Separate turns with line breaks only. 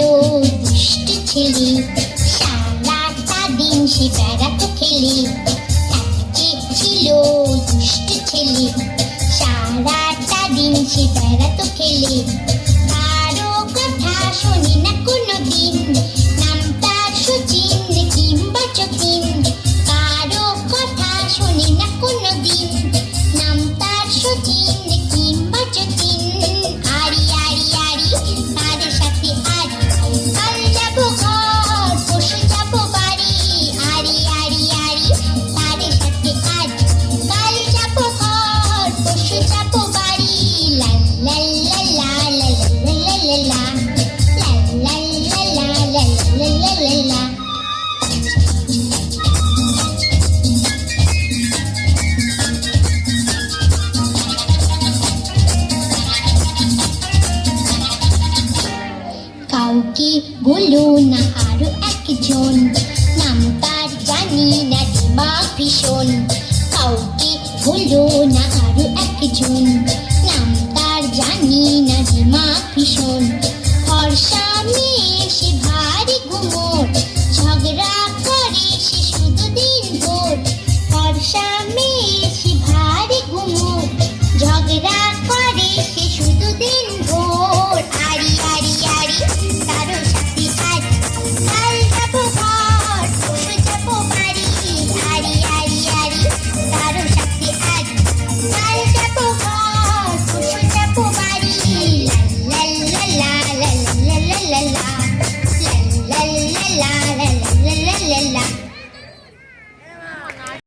এলো দুষ্ট ছেলে সারাটা দিন সে বেড়াতো খেলে তাকে ছিল দুষ্ট ছেলে সারাটা দিন সে বেড়াতো খেলে। কি বলো না আরও একজন? নাম তার জানি না দিমাগ ভীষণ। কাউকে বলো না আরও একজন? নাম তার জানি না দিমাগ ভীষণ। ফর্সা la la la la la la